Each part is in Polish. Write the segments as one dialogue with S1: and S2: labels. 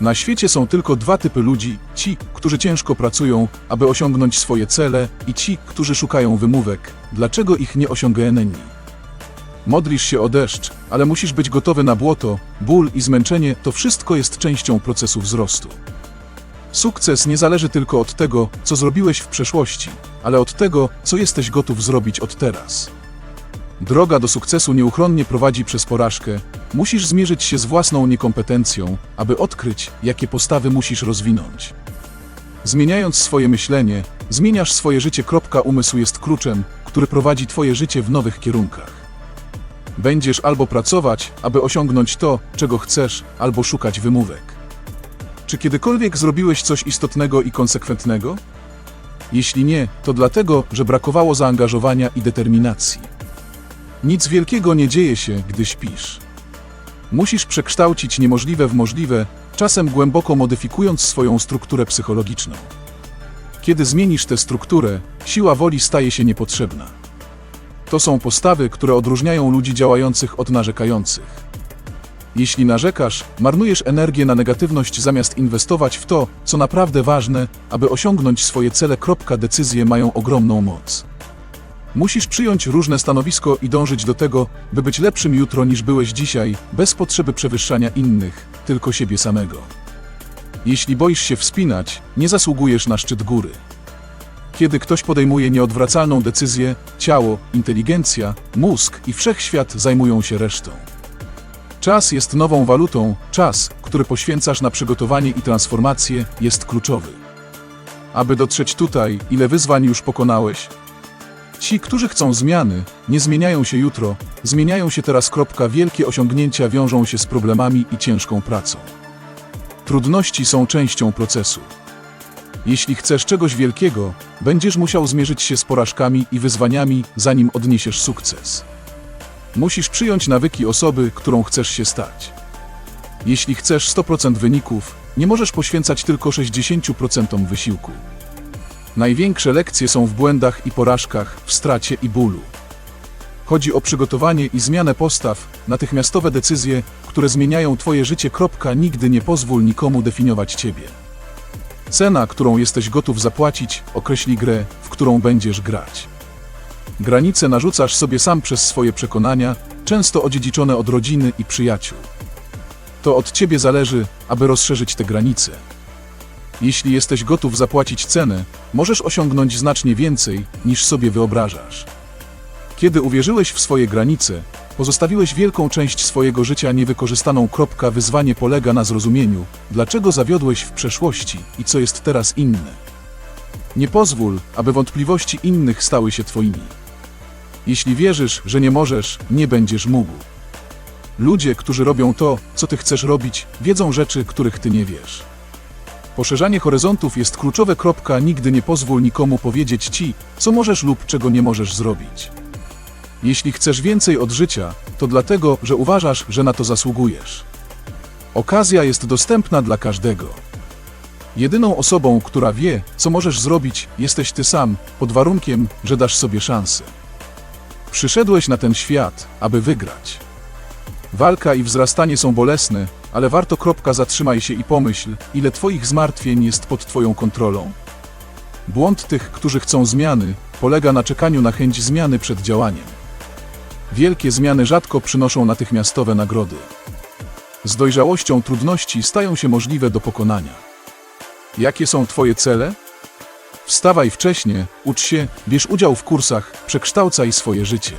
S1: Na świecie są tylko dwa typy ludzi: ci, którzy ciężko pracują, aby osiągnąć swoje cele, i ci, którzy szukają wymówek, dlaczego ich nie osiągają. Modlisz się o deszcz, ale musisz być gotowy na błoto, ból i zmęczenie to wszystko jest częścią procesu wzrostu. Sukces nie zależy tylko od tego, co zrobiłeś w przeszłości, ale od tego, co jesteś gotów zrobić od teraz. Droga do sukcesu nieuchronnie prowadzi przez porażkę. Musisz zmierzyć się z własną niekompetencją, aby odkryć, jakie postawy musisz rozwinąć. Zmieniając swoje myślenie, zmieniasz swoje życie. Umysł jest kluczem, który prowadzi Twoje życie w nowych kierunkach. Będziesz albo pracować, aby osiągnąć to, czego chcesz, albo szukać wymówek. Czy kiedykolwiek zrobiłeś coś istotnego i konsekwentnego? Jeśli nie, to dlatego, że brakowało zaangażowania i determinacji. Nic wielkiego nie dzieje się, gdy śpisz. Musisz przekształcić niemożliwe w możliwe, czasem głęboko modyfikując swoją strukturę psychologiczną. Kiedy zmienisz tę strukturę, siła woli staje się niepotrzebna. To są postawy, które odróżniają ludzi działających od narzekających. Jeśli narzekasz, marnujesz energię na negatywność zamiast inwestować w to, co naprawdę ważne, aby osiągnąć swoje cele. Decyzje mają ogromną moc. Musisz przyjąć różne stanowisko i dążyć do tego, by być lepszym jutro niż byłeś dzisiaj, bez potrzeby przewyższania innych, tylko siebie samego. Jeśli boisz się wspinać, nie zasługujesz na szczyt góry. Kiedy ktoś podejmuje nieodwracalną decyzję, ciało, inteligencja, mózg i wszechświat zajmują się resztą. Czas jest nową walutą, czas, który poświęcasz na przygotowanie i transformację, jest kluczowy. Aby dotrzeć tutaj, ile wyzwań już pokonałeś? Ci, którzy chcą zmiany, nie zmieniają się jutro, zmieniają się teraz. Kropka, wielkie osiągnięcia wiążą się z problemami i ciężką pracą. Trudności są częścią procesu. Jeśli chcesz czegoś wielkiego, będziesz musiał zmierzyć się z porażkami i wyzwaniami, zanim odniesiesz sukces. Musisz przyjąć nawyki osoby, którą chcesz się stać. Jeśli chcesz 100% wyników, nie możesz poświęcać tylko 60% wysiłku. Największe lekcje są w błędach i porażkach, w stracie i bólu. Chodzi o przygotowanie i zmianę postaw, natychmiastowe decyzje, które zmieniają Twoje życie. Kropka, Nigdy nie pozwól nikomu definiować Ciebie. Cena, którą jesteś gotów zapłacić, określi grę, w którą będziesz grać. Granice narzucasz sobie sam przez swoje przekonania, często odziedziczone od rodziny i przyjaciół. To od ciebie zależy, aby rozszerzyć te granice. Jeśli jesteś gotów zapłacić cenę, możesz osiągnąć znacznie więcej, niż sobie wyobrażasz. Kiedy uwierzyłeś w swoje granice, pozostawiłeś wielką część swojego życia niewykorzystaną. Kropka, Wyzwanie polega na zrozumieniu, dlaczego zawiodłeś w przeszłości i co jest teraz inne. Nie pozwól, aby wątpliwości innych stały się twoimi. Jeśli wierzysz, że nie możesz, nie będziesz mógł. Ludzie, którzy robią to, co ty chcesz robić, wiedzą rzeczy, których ty nie wiesz. Poszerzanie horyzontów jest kluczowe. Kropka, Nigdy nie pozwól nikomu powiedzieć ci, co możesz lub czego nie możesz zrobić. Jeśli chcesz więcej od życia, to dlatego, że uważasz, że na to zasługujesz. Okazja jest dostępna dla każdego. Jedyną osobą, która wie, co możesz zrobić, jesteś ty sam, pod warunkiem, że dasz sobie szansę. Przyszedłeś na ten świat, aby wygrać. Walka i wzrastanie są bolesne, ale warto. Kropka, Zatrzymaj się i pomyśl, ile Twoich zmartwień jest pod Twoją kontrolą. Błąd tych, którzy chcą zmiany, polega na czekaniu na chęć zmiany przed działaniem. Wielkie zmiany rzadko przynoszą natychmiastowe nagrody. Z dojrzałością trudności stają się możliwe do pokonania. Jakie są Twoje cele? Wstawaj wcześnie, ucz się, bierz udział w kursach, przekształcaj swoje życie.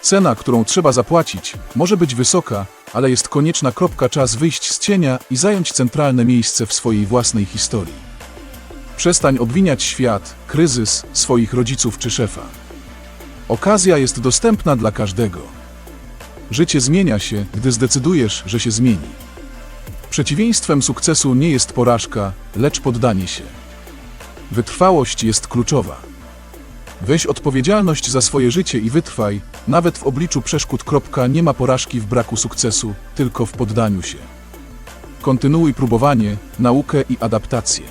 S1: Cena, którą trzeba zapłacić, może być wysoka, ale jest konieczna. Kropka, Czas wyjść z cienia i zająć centralne miejsce w swojej własnej historii. Przestań obwiniać świat, kryzys, swoich rodziców czy szefa. Okazja jest dostępna dla każdego. Życie zmienia się, gdy zdecydujesz, że się zmieni. Przeciwieństwem sukcesu nie jest porażka, lecz poddanie się. Wytrwałość jest kluczowa. Weź odpowiedzialność za swoje życie i wytrwaj, nawet w obliczu przeszkód. Kropka, Nie ma porażki w braku sukcesu, tylko w poddaniu się. Kontynuuj próbowanie, naukę i adaptację.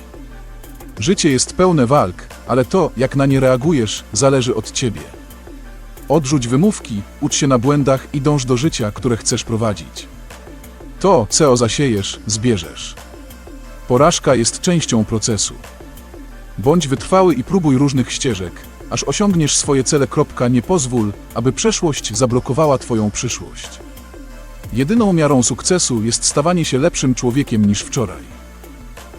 S1: Życie jest pełne walk, ale to, jak na nie reagujesz, zależy od ciebie. Odrzuć wymówki, ucz się na błędach i dąż do życia, które chcesz prowadzić. To, co zasiejesz, zbierzesz. Porażka jest częścią procesu. Bądź wytrwały i próbuj różnych ścieżek, aż osiągniesz swoje cele. Nie pozwól, aby przeszłość zablokowała Twoją przyszłość. Jedyną miarą sukcesu jest stawanie się lepszym człowiekiem niż wczoraj.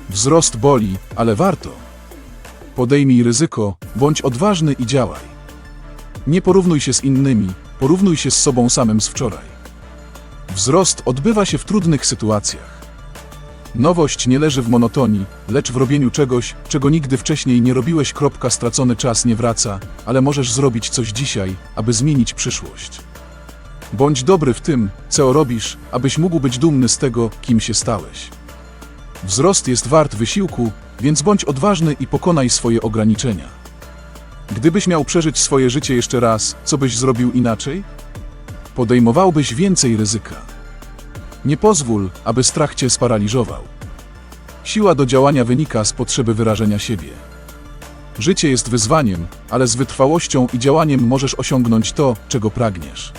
S1: Wzrost boli, ale warto. Podejmij ryzyko, bądź odważny i działaj. Nie porównuj się z innymi, porównuj się z sobą samym z wczoraj. Wzrost odbywa się w trudnych sytuacjach. Nowość nie leży w monotonii, lecz w robieniu czegoś, czego nigdy wcześniej nie robiłeś. Stracony czas nie wraca, ale możesz zrobić coś dzisiaj, aby zmienić przyszłość. Bądź dobry w tym, co robisz, abyś mógł być dumny z tego, kim się stałeś. Wzrost jest wart wysiłku, więc bądź odważny i pokonaj swoje ograniczenia. Gdybyś miał przeżyć swoje życie jeszcze raz, co byś zrobił inaczej? Podejmowałbyś więcej ryzyka. Nie pozwól, aby strach cię sparaliżował. Siła do działania wynika z potrzeby wyrażenia siebie. Życie jest wyzwaniem, ale z wytrwałością i działaniem możesz osiągnąć to, czego pragniesz.